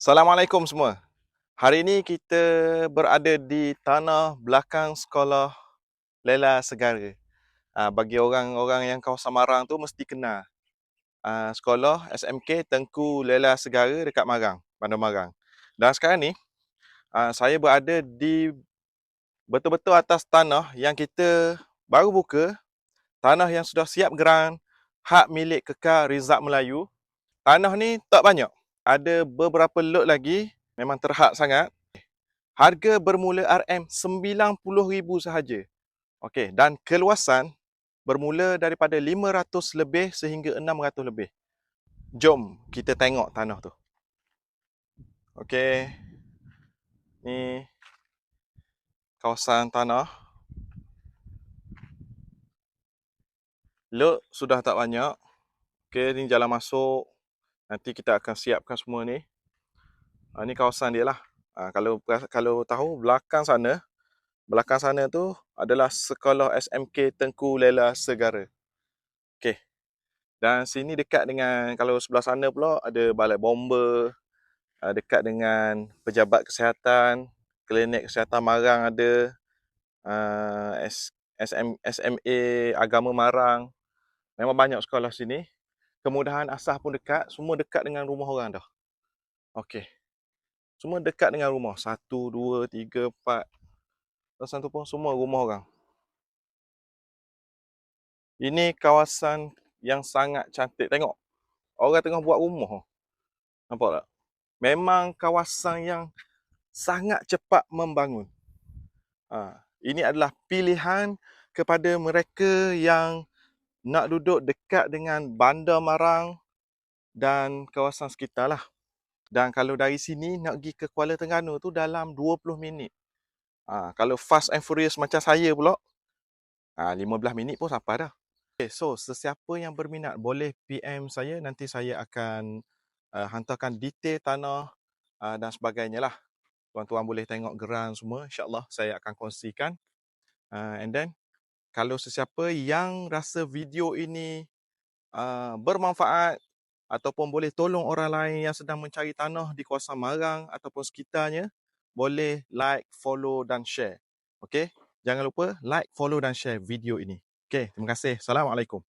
Assalamualaikum semua. Hari ini kita berada di tanah belakang sekolah Lela Segara. Uh, bagi orang-orang yang kawasan Marang tu mesti kenal. Uh, sekolah SMK Tengku Lela Segara dekat Marang, Bandar Marang. Dan sekarang ni uh, saya berada di betul-betul atas tanah yang kita baru buka. Tanah yang sudah siap geran hak milik kekal Rizak Melayu. Tanah ni tak banyak ada beberapa lot lagi memang terhad sangat. Harga bermula RM RM90,000 sahaja. Okey, dan keluasan bermula daripada 500 lebih sehingga 600 lebih. Jom kita tengok tanah tu. Okey. Ni kawasan tanah. Lot sudah tak banyak. Okey, ni jalan masuk nanti kita akan siapkan semua ni. Ha, ni kawasan dia lah. Ha, kalau kalau tahu belakang sana, belakang sana tu adalah sekolah SMK Tengku Lela Segara. Okey. Dan sini dekat dengan kalau sebelah sana pula ada balai bomba, ha, dekat dengan pejabat kesihatan, klinik kesihatan Marang ada, SM, SMA Agama Marang. Memang banyak sekolah sini kemudahan asah pun dekat, semua dekat dengan rumah orang dah. Okey. Semua dekat dengan rumah. Satu, dua, tiga, empat. Kawasan tu pun semua rumah orang. Ini kawasan yang sangat cantik. Tengok. Orang tengah buat rumah. Nampak tak? Memang kawasan yang sangat cepat membangun. Ha, ini adalah pilihan kepada mereka yang nak duduk dekat dengan Bandar Marang dan kawasan sekitar lah. Dan kalau dari sini nak pergi ke Kuala Terengganu tu dalam 20 minit. Ha, kalau fast and furious macam saya pula, ha, 15 minit pun sampai dah. Okay, so sesiapa yang berminat boleh PM saya, nanti saya akan uh, hantarkan detail tanah uh, dan sebagainya lah. Tuan-tuan boleh tengok geran semua, insyaAllah saya akan kongsikan. Uh, and then kalau sesiapa yang rasa video ini uh, bermanfaat ataupun boleh tolong orang lain yang sedang mencari tanah di kawasan Marang ataupun sekitarnya, boleh like, follow dan share. Okey? Jangan lupa like, follow dan share video ini. Okey, terima kasih. Assalamualaikum.